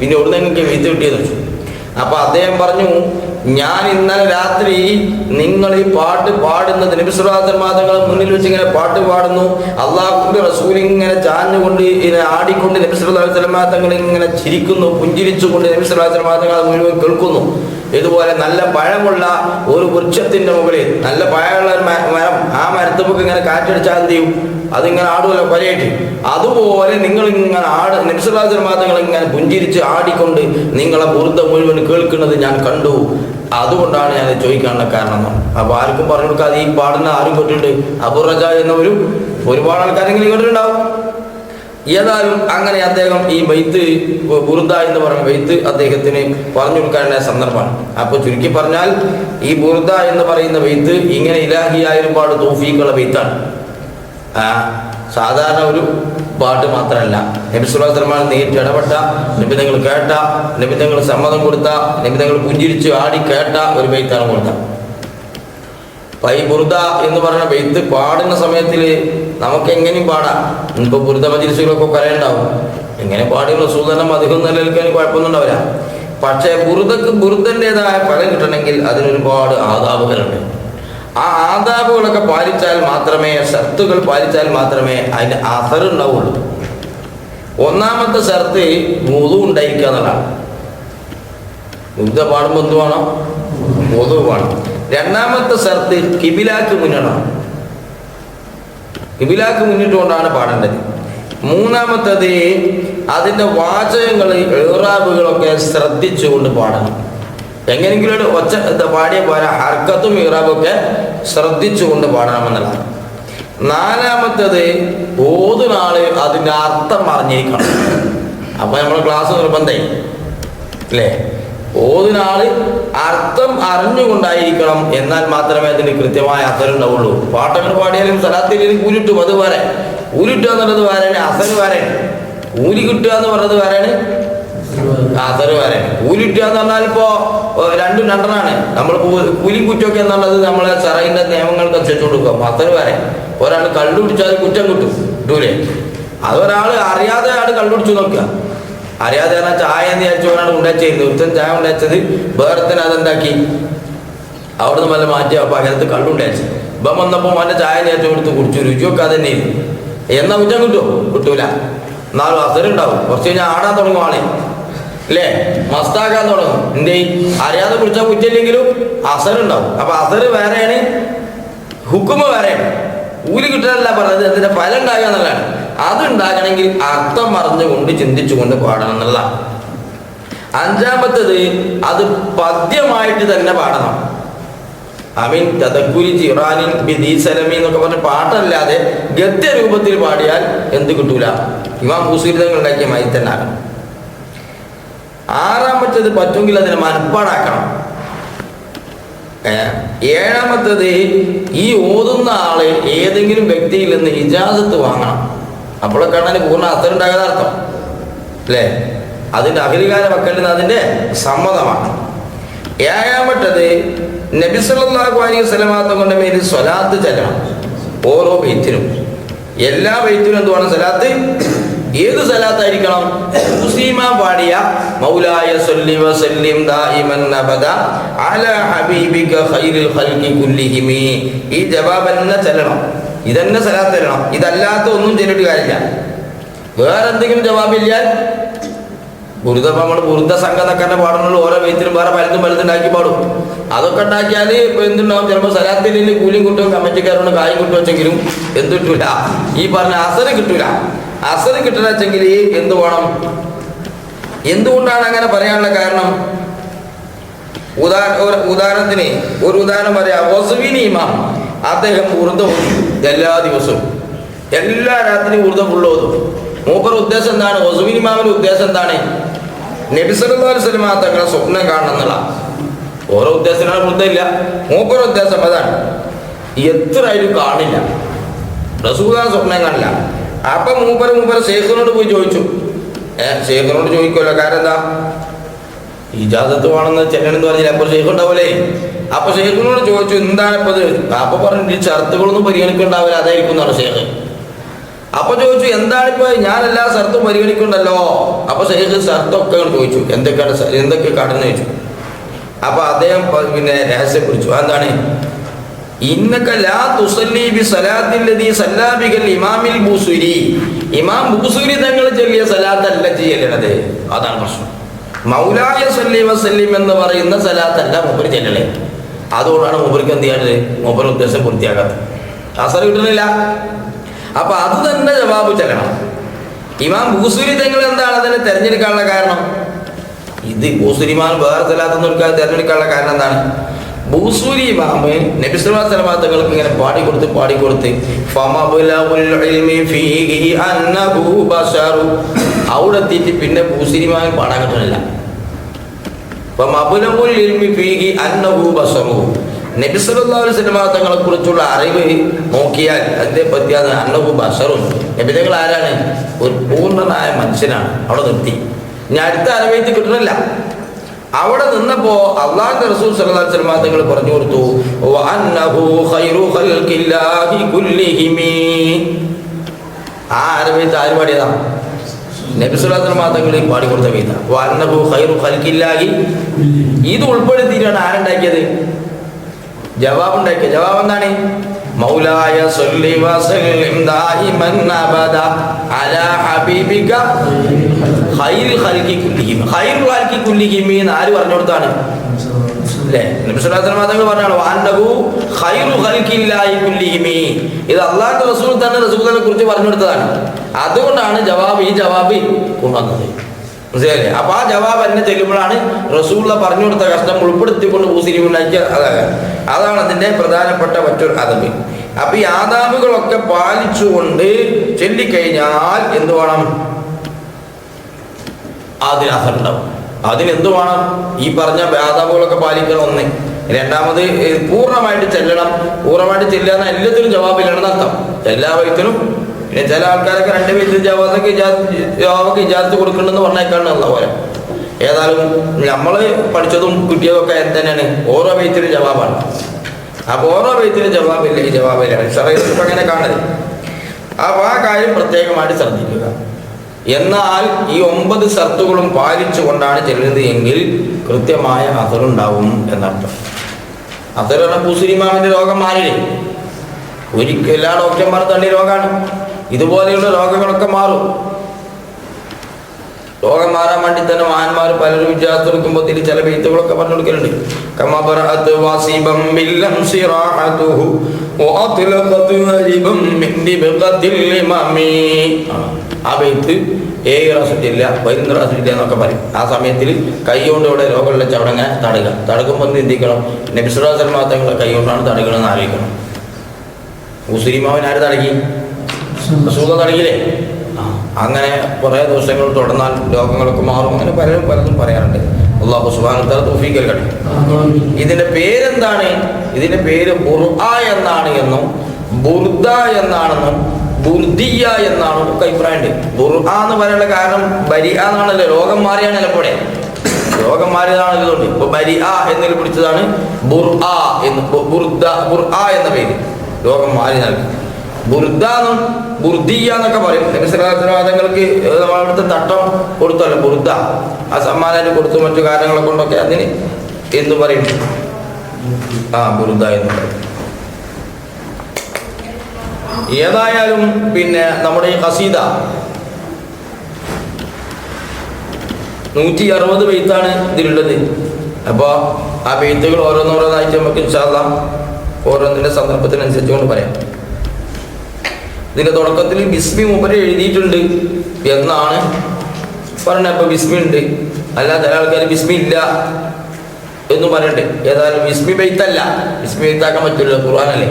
പിന്നെ എവിടെ നിങ്ങൾക്ക് ബെയ്ത്ത് കിട്ടിയത് അപ്പൊ അദ്ദേഹം പറഞ്ഞു ഞാൻ ഇന്നലെ രാത്രി നിങ്ങൾ ഈ പാട്ട് പാടുന്നത് നബിസ്വലാതന്മാതങ്ങൾ മുന്നിൽ വെച്ച് ഇങ്ങനെ പാട്ട് പാടുന്നു. അള്ളാഹുന്റെ റസൂൽ ഇങ്ങനെ ചാഞ്ഞുകൊണ്ട് ഇങ്ങനെ ആടിക്കൊണ്ട് നബിസ്വലാതന്മാതങ്ങൾ ഇങ്ങനെ ചിരിക്കുന്നു പുഞ്ചിരിച്ചുകൊണ്ട് നബിസ്വലാതന്മാതങ്ങൾ മുഴുവൻ കേൾക്കുന്നു. ഇതുപോലെ നല്ല പഴമുള്ള ഒരു വൃക്ഷത്തിന്റെ മുകളിൽ നല്ല പഴമുള്ള മരം ആ മരത്തുമ്പൊക്കെ ഇങ്ങനെ കാറ്റടിച്ചാൽ എന്ത് ചെയ്യും? അതിങ്ങനെ ആടുമല്ലോ കൊലയായിട്ട് അതുപോലെ നിങ്ങൾ ഇങ്ങനെ ആട് നബിസ്വലാതന്മാതങ്ങൾ ഇങ്ങനെ പുഞ്ചിരിച്ച് ആടിക്കൊണ്ട് നിങ്ങളെ വൃദ്ധ മുഴുവൻ കേൾക്കുന്നത് ഞാൻ കണ്ടു. അതുകൊണ്ടാണ് ഞാൻ ചോദിക്കാനുള്ള കാരണം. അപ്പൊ ആർക്കും പറഞ്ഞു കൊടുക്കാതെ ഈ പാടുന്ന ആരും കേട്ടിട്ടുണ്ട്. അബുറജ എന്നൊരു ഒരുപാട് ആൾക്കാരെങ്കിലും കേട്ടിട്ടുണ്ടാവും ഏതായാലും അങ്ങനെ അദ്ദേഹം ഈ വൈത്ത് ബുറുദ എന്ന് പറയുന്ന വൈത്ത് അദ്ദേഹത്തിന് പറഞ്ഞു കൊടുക്കാനുള്ള സന്ദർഭമാണ്. അപ്പൊ ചുരുക്കി പറഞ്ഞാൽ ഈ ബുറുദ എന്ന് പറയുന്ന വൈത്ത് ഇങ്ങനെ ഇലാഹിയായ ഒരുപാട് തോഫീക്കുള്ള ബൈത്താണ് ആ സാധാരണ ഒരു പാട്ട് മാത്രമല്ല. നബിസുലാസ്ലമാണ് നേരിട്ട് ഇടപെട്ട നിബിധങ്ങൾ കേട്ട നിബിധങ്ങൾ സമ്മതം കൊടുത്ത നിബിധങ്ങൾ പുഞ്ചിരിച്ച് ആടി കേട്ട ഒരു ബെയ്ത്താണ് കൊടുത്ത പൈ ബുറുദ എന്ന് പറയുന്ന ബെയ്ത്ത് പാടുന്ന സമയത്തിൽ നമുക്ക് എങ്ങനെയും പാടാം. ഇപ്പൊ ബുറുദ മജിരിച്ചുകളൊക്കെ കരയുണ്ടാവും. എങ്ങനെ പാടി റസൂദനം അധികം നിലനിൽക്കാൻ കുഴപ്പമൊന്നും ഉണ്ടാവില്ല പക്ഷേ ബുറുദക്ക് ബുറുദന്റേതായ ഫലം കിട്ടണമെങ്കിൽ അതിനൊരുപാട് ആദാബുകളുണ്ട് ആ ആദാബുകളൊക്കെ പാലിച്ചാൽ മാത്രമേ ഷർത്തുകൾ പാലിച്ചാൽ മാത്രമേ അതിന് അഹറുണ്ടാവുള്ളൂ. ഒന്നാമത്തെ ഷർത്ത് മുതു ഉണ്ടായിരിക്കുക എന്നുള്ളതാണ്. മുഗ്ധ പാടുമ്പോൾ എന്ത് വേണം? മുതു വേണം. രണ്ടാമത്തെ ഷർത്ത് കിബിലാക്ക് മുന്നണം കിബിലാക്ക് മുന്നിട്ടുകൊണ്ടാണ് പാടേണ്ടത്. മൂന്നാമത്തത് അതിന്റെ വാചകങ്ങൾ ഇറാബുകളൊക്കെ ശ്രദ്ധിച്ചുകൊണ്ട് പാടണം. എങ്ങനെങ്കിലും ഒച്ച പാടിയ പോലെ ഹർക്കത്തും ഇറാബൊക്കെ ശ്രദ്ധിച്ചുകൊണ്ട് പാടണമെന്നുള്ളതാണ്. നാലാമത്തത് ഓതുനാൾ അതിന്റെ അർത്ഥം അറിഞ്ഞിരിക്കണം. അപ്പൊ നമ്മൾ ക്ലാസ് നിർബന്ധമായി. അല്ലേ? ഓതിനാൾ അർത്ഥം അറിഞ്ഞുകൊണ്ടായിരിക്കണം എന്നാൽ മാത്രമേ അതിന് കൃത്യമായ അസർ ഉണ്ടാവുള്ളൂ. പാട്ടങ്ങൾ പാടിയാലും സ്ഥലത്തിൽ ഊരിട്ടും അത് വരെ ഊരിട്ടുക എന്നുള്ളത് വരാണ് അസർ വരാണ് കൂലി കിട്ടുക എന്ന് പറഞ്ഞത് വരാണ് അസർ വരെ കൂലിട്ടുക എന്ന് പറഞ്ഞാൽ ഇപ്പോ രണ്ടും രണ്ടെണ്ണാണ്. നമ്മൾ കൂലി കുറ്റമൊക്കെ എന്നുള്ളത് നമ്മളെ ചെറയിന്റെ നിയമങ്ങൾക്ക് അനുസരിച്ച് കൊടുക്കുക അസർ വരെ ഒരാൾ കള്ളു കുടിച്ചാൽ കുറ്റം കിട്ടും. കിട്ടൂലേ? അതൊരാൾ അറിയാതെ ആൾ കണ്ടുപിടിച്ചു നോക്കുക. അറിയാതെ പറഞ്ഞാൽ ചായ എന്ന് വിചാരിച്ചവനാണ് ഉണ്ടാച്ചത് ഒരുത്തൻ ചായ ഉണ്ടാച്ചത് വേറെത്തന്നെ അതെന്താക്കി? അവിടുന്ന് വല്ല മാറ്റി അകത്ത് കള്ളുണ്ടാച്ചു ഇപ്പം വന്നപ്പോൾ അവന്റെ ചായ നേരത്തെ കൊടുത്ത് കുടിച്ചു. രുചിയൊക്കെ അത് തന്നെ എന്നാ കുറ്റം കിട്ടുമോ കിട്ടൂല. എന്നാലും അസരുണ്ടാവും കുറച്ച് കഴിഞ്ഞാൽ ആടാൻ തുടങ്ങും ആളെ. അല്ലേ മസ്താക്കാൻ തുടങ്ങും. എന്തേ അറിയാതെ കുറിച്ച കുറ്റില്ലെങ്കിലും അസറുണ്ടാവും അപ്പൊ അസറ് വേറെയാണ്. ഹുക്കുമ വേറെയാണ്. ഊര് കിട്ടാനല്ല പറഞ്ഞത്. അതിന്റെ ഫലം ഉണ്ടാകുക എന്നുള്ളതാണ്. അത് ഉണ്ടാകണമെങ്കിൽ അർത്ഥം പറഞ്ഞുകൊണ്ട് ചിന്തിച്ചുകൊണ്ട് പാടണം എന്നുള്ളതാണ്. അഞ്ചാമത്തത് അത് പദ്യമായിട്ട് തന്നെ പാടണം. അമീൻ തദക്കുരി ചിറാനിൻ ബിദി സലമി എന്നൊക്കെ പറഞ്ഞ പാട്ടല്ലാതെ ഗദ്യ രൂപത്തിൽ പാടിയാൽ എന്ത് കിട്ടൂല? ഇമാം ഭൂസീരിതങ്ങൾ ഉണ്ടാക്കിയ ആകണം ആറാമത്തേത് പറ്റുമെങ്കിൽ അതിനെ മനപ്പാടാക്കണം. ഏഴാമത്തത് ഈ ഓതുന്ന ആൾ ഏതെങ്കിലും വ്യക്തിയിൽ നിന്ന് ഇജാസത്ത് വാങ്ങണം. അപ്പോഴൊക്കെയാണ് അതിന് പൂർണ അർത്ഥം ഉണ്ടാകാതെ അർത്ഥം. അല്ലേ? അതിന്റെ അഖിലകാല മക്കളിൽ നിന്ന് അതിന്റെ സമ്മതമാണ്. ഏഴാമത്തത് നബിസല്ലാഹു അലൈഹി സ്വലമാത്ത കൊണ്ട് മേലിൽ സ്വലാത്ത് ചെല്ലണം. ഓരോ ബെയ്ത്തിനും. എല്ലാ ബെയ്ത്തിനും എന്തുവാണ് സ്വലാത്ത്? ഏത് സലാത്തായിരിക്കണം? മുസ്ലിമ പാടിയ മൗലായ സല്ലി വസല്ലിം ദായിമൻ അബദ അല ഹബീബിക ഖൈറുൽ ഖൽഖി കുല്ലിഹിമി. ഈ ജവാബ് തന്നെ ചെല്ലണം. ഇതന്നെ സലാത്ത് തരണം ഇതല്ലാത്ത ഒന്നും ചെല്ലിട്ട് കാര്യമില്ല. വേറെ എന്തെങ്കിലും ജവാബില്ലാൽ ബുറുദ നമ്മൾ ബുറുദ തന്നെ പാടുന്നുള്ളൂ. ഓരോ വെയ്ത്തിനും വേറെ പലതും പലതും ഉണ്ടാക്കി പാടും. അതൊക്കെ ഉണ്ടാക്കിയാൽ ഇപ്പൊ എന്തുണ്ടാവും? ചിലപ്പോൾ സലാത്തിൽ കൂലിയും കിട്ടും കമ്മിറ്റിക്കാരോട് കായും കിട്ടും വെച്ചെങ്കിലും എന്ത് കിട്ടൂല. ഈ പറഞ്ഞ അസറ് കിട്ടൂല. അസറ് കിട്ടണച്ചെങ്കിൽ എന്ത് വേണം? എന്തുകൊണ്ടാണ് അങ്ങനെ പറയാനുള്ള കാരണം? ഉദാ ഉദാഹരണത്തിന് ഒരു ഉദാഹരണം പറയാം. ഇമാം. അദ്ദേഹം ഉറുദ എല്ലാ ദിവസവും. എല്ലാ രാത്രിയും ഉറുദ ഫുള്ള് ഓതും മൂപ്പർ ഉദ്ദേശം എന്താണ്? വസുവിനി ഇമാമിന്റെ ഉദ്ദേശം എന്താണ്? നബിസലി സ്വലമ തങ്ങളെ സ്വപ്നം കാണണം എന്നുള്ള. ഓരോ ഉദ്ദേശത്തിനാണ് വൃദ്ധമില്ല മൂപ്പറ ഉദ്ദേശം അതാണ്. എത്ര ആയാലും കാണില്ല. റസൂദാൻ സ്വപ്നം കാണില്ല. അപ്പൊ മൂപ്പര് മൂപ്പര് ശേഖറിനോട് പോയി ചോദിച്ചു. ഏ ശേഖറിനോട് ചോദിക്കുമല്ലോ കാരണം എന്താ ഇജാസത്ത് വേണമെന്ന് ചെല്ലണെന്ന് പറഞ്ഞില്ല? അപ്പൊ ഷെയ്ഖ് ഉണ്ടാവൂലേ അപ്പൊ ഷെയ്ഖിനോട് ചോദിച്ചു എന്താണ് ഇത് അപ്പൊ പറഞ്ഞു ഈ ഷർത്തുകളൊന്നും പരിഗണിക്കണ്ടാവില്ല അതായിരിക്കും എന്നാണ് ഷെയ്ഖ് അപ്പൊ ചോദിച്ചു എന്താണ് ഇപ്പൊ ഞാൻ എല്ലാ ഷർത്തും പരിഗണിക്കണ്ടല്ലോ. അപ്പൊ ഷർത്തൊക്കെ അങ്ങട് ചോദിച്ചു. എന്തൊക്കെയാണ് എന്തൊക്കെ കടന്നു ചോദിച്ചു. അപ്പൊ അദ്ദേഹം പിന്നെ രഹസ്യം കുറിച്ചു എന്താണ് ഇമാം ചൊല്ലിയ അതാണ് വസല്ലിം എന്ന് പറയുന്ന സലാത്തല്ല അതുകൊണ്ടാണ് മൂപ്പർക്ക് എന്ത് ചെയ്യാനത് മൂപ്പർ ഉദ്ദേശം പൂർത്തിയാകാത്ത അസർ കിട്ടുന്നില്ല. അപ്പൊ അത് തന്നെ ജവാബ് ചെല്ലണം. ഇമാം ബൂസുരി തങ്ങൾ എന്താണ് അതിനെ തെരഞ്ഞെടുക്കാനുള്ള കാരണം? ഇത് ബൂസുരിമാൻ വേറെ സ്ഥലത്തൊന്നും എടുക്കാതെ തിരഞ്ഞെടുക്കാനുള്ള കാരണം എന്താണ്? ബൂസൂരി ഇമാമ് നബിസ്വലാ തങ്ങൾക്ക് ഇങ്ങനെ പാടിക്കൊടുത്ത് പാടിക്കൊടുത്ത് അവിടെ എത്തിയിട്ട് പിന്നെ ബൂസുരിമാൻ പാടാൻ കിട്ടുന്നില്ല ഫമബുലഉൽ ഇൽമി ഫീഹി അന്നഹു ബശറു നബി സല്ലല്ലാഹു അലൈഹി വസല്ലം കുറിച്ചുള്ള അറിവ് നോക്കിയാൽ അതിനെ പറ്റിയാണ് അന്നബു ബഷറും നബിതകൾ ആരാണ്? ഒരു പൂർണനായ മനുഷ്യനാണ്. അവിടെ നിർത്തി. ഞാൻ അടുത്ത അറിവേറ്റ് കിട്ടണില്ല. അവിടെ നിന്നപ്പോ അള്ളാഹിന്റെ റസൂൽ സല്ലല്ലാഹു അലൈഹി വസല്ലം തങ്ങൾ പറഞ്ഞു കൊടുത്തു. വഅന്നഹു ഖൈറു ഖൽഖില്ലാഹി കുല്ലിഹിമി. ആ അറിവേറ്റ് ആര് പാടിയതാ? നബി സല്ലല്ലാഹു അലൈഹി വസല്ലം തങ്ങൾ പാടി കൊടുത്ത വീത വഅന്നഹു ഖൈറു ഖൽഖില്ലാഹി ഇത് ഉൾപ്പെടുത്തിയിട്ടാണ് ആരുണ്ടാക്കിയത്? ജവാബ് ഉണ്ടാക്കിയ. ജവാബ് എന്താണ്? മൗലായ സല്ലി വസല്ലിം ദായിമൻ അബദ അലാ ഹബീബിക ഖൈറുൽ ഖൽഖി കുല്ലിഹിം ഖൈറുൽ ഖൽഖി കുല്ലിഹിം എന്ന് ആര് പറഞ്ഞു കൊടുത്താണ് അല്ലേ നബി സല്ലല്ലാഹു അലൈഹി വസല്ലം തങ്ങൾ പറഞ്ഞാണ് വാന്നഹു ഖൈറു ഖൽഖില്ലാഹി കുല്ലിഹിം ഇത് അല്ലാഹുവിന്റെ റസൂൽ തന്നെ റസൂലിനെ കുറിച്ച് പറഞ്ഞു കൊടുത്തതാണ് അതുകൊണ്ടാണ് ജവാബ് ഈ ജവാബ് കൊണ്ടുവന്നത്. മനസ്സിലായില്ലേ? അപ്പൊ ആ ജവാബ് എന്നെ ചെല്ലുമ്പോഴാണ് റസൂള്ള പറഞ്ഞു കൊടുത്ത കഷ്ടം ഉൾപ്പെടുത്തിക്കൊണ്ട് ഊസിരി ഉണ്ടാക്കിയ അതാകാൻ അതാണ് അതിന്റെ പ്രധാനപ്പെട്ട മറ്റൊരു അതബ് അപ്പൊ ഈ ആദാബുകളൊക്കെ പാലിച്ചുകൊണ്ട് ചെല്ലിക്കഴിഞ്ഞാൽ എന്തു വേണം? അതിന് അസറുണ്ടാവും. അതിന് എന്ത് വേണം? ഈ പറഞ്ഞ ആദാബുകളൊക്കെ പാലിക്കണം ഒന്ന്. രണ്ടാമത് പൂർണമായിട്ട് ചെല്ലണം. പൂർണമായിട്ട് ചെല്ലാന്ന് എല്ലാത്തിനും ജവാബില്ലാണെന്ന് അർത്ഥം എല്ലാ വൈത്തിനും പിന്നെ ചില ആൾക്കാരൊക്കെ രണ്ട് വയസ്സിൽ ജവാബൊക്കെ ജവാബൊക്കെ ഇജാസ് കൊടുക്കണമെന്ന് പറഞ്ഞേക്കാണ് എന്ന പോലെ ഏതായാലും നമ്മൾ പഠിച്ചതും കിട്ടിയതൊക്കെ തന്നെയാണ്. ഓരോ വയത്തിനും ജവാബാണ്. അപ്പോൾ ഓരോ വയത്തിനും ജവാബില്ല ഈ ജവാബില്ലാണ് ഇപ്പം അങ്ങനെ കാണരുത്. അപ്പോൾ ആ കാര്യം പ്രത്യേകമായിട്ട് ശ്രദ്ധിക്കുക. എന്നാൽ ഈ ഒമ്പത് ഷർത്തുകളും പാലിച്ചുകൊണ്ടാണ് ചെല്ലുന്നത് എങ്കിൽ കൃത്യമായ അതറുണ്ടാവും എന്നർത്ഥം. അതറാണ് പറഞ്ഞ പുസുരിമാമിന്റെ രോഗം മാറിയില്ലേ ഒരിക്കലും എല്ലാ ഡോക്ടർമാരും തള്ളി രോഗമാണ് ഇതുപോലെയുള്ള രോഗങ്ങളൊക്കെ മാറും. രോഗം മാറാൻ വേണ്ടി തന്നെ മഹാന്മാർ പലരും വിചാരിച്ചു തിരി ചില വീത്തുകളൊക്കെ പറഞ്ഞു കൊടുക്കലുണ്ട്. കമ ബറഅത്ത് ബില്ലം സിറാഅതുഹു വഅത്ലഖത് ഇമാമി ആ, ബെയ്ത്ത് ഏഴ് ഇല്ല പതിനൊന്ന് ഇല്ല എന്നൊക്കെ പറയും. ആ സമയത്തിൽ കൈ കൊണ്ട് ഇവിടെ രോഗമുള്ള ചവടങ്ങനെ തടുക തടുക്കുമ്പോൾ ചിന്തിക്കണം? നബിസുറാസൽ മാത്തങ്ങളെ കൈ കൊണ്ടാണ് തടുക്കണമെന്ന് ആലോചിക്കണം. മുസ്ലിമാവൻ ആര് തടക്കി സുഖം തടകില്ലേ അങ്ങനെ കുറേ ദിവസങ്ങൾ തുടർന്നാൽ രോഗങ്ങളൊക്കെ മാറും. അങ്ങനെ പലരും പലതും പറയാറുണ്ട്. അള്ളാഹു സുബാന തോഫീക്കൽ കണ്ടു ഇതിന്റെ പേരെന്താണ്? ഇതിന്റെ പേര് ബുർആ എന്നാണ് എന്നും ബുർദ എന്നാണെന്നും ബുർദിയ എന്നാണ് ഒക്കെ അഭിപ്രായമുണ്ട്. ബുർആ എന്ന് പറയാനുള്ള കാരണം ബരി എന്നാണല്ലോ. രോഗം മാറിയാണ് ചിലപ്പോടെ രോഗം മാറിയതാണ് ഇതുകൊണ്ട്. ഇപ്പൊ ബരി ആ എന്നതിൽ പിടിച്ചതാണ് ബുർആ എന്ന് ബുർദ ബുർആ എന്ന പേര്. രോഗം മാറി നൽകി ബുർദ എന്നും ബുർദിയ എന്നൊക്കെ പറയും. നബിസ്വലാതങ്ങൾക്ക് നമ്മളവിടുത്തെ തട്ടം കൊടുത്തല്ലോ ബുർദ. ആ സമ്മാനം കൊടുത്തു മറ്റു കാര്യങ്ങളെ കൊണ്ടൊക്കെ അതിന് എന്ത് പറയും. ആ ബുർദ എന്ന് പറയും. ഏതായാലും പിന്നെ നമ്മുടെ ഈ കസീദ നൂറ്റി അറുപത് പെയ്ത്താണ് ഇതിലുള്ളത്. അപ്പോൾ ആ പെയ്ത്തുകൾ ഓരോന്നോരോന്നായിട്ട് നമുക്ക് ഇൻഷാല്ല ഓരോന്നിന്റെ സന്ദർഭത്തിനനുസരിച്ച് കൊണ്ട് പറയാം. ഇതിന്റെ തുടക്കത്തിൽ ബിസ്മി മൂപ്പര് എഴുതിയിട്ടുണ്ട്. എന്നാണ് പറഞ്ഞ അപ്പൊ ബിസ്മി ഉണ്ട്. അല്ല ചില ആൾക്കാർ ബിസ്മി ഇല്ല എന്നും പറയണ്ട്. ഏതായാലും ബിസ്മി ബെയ്ത്തല്ല. ബിസ്മി ബെയ്ത്താക്കാൻ പറ്റില്ല ഖുർആാനല്ലേ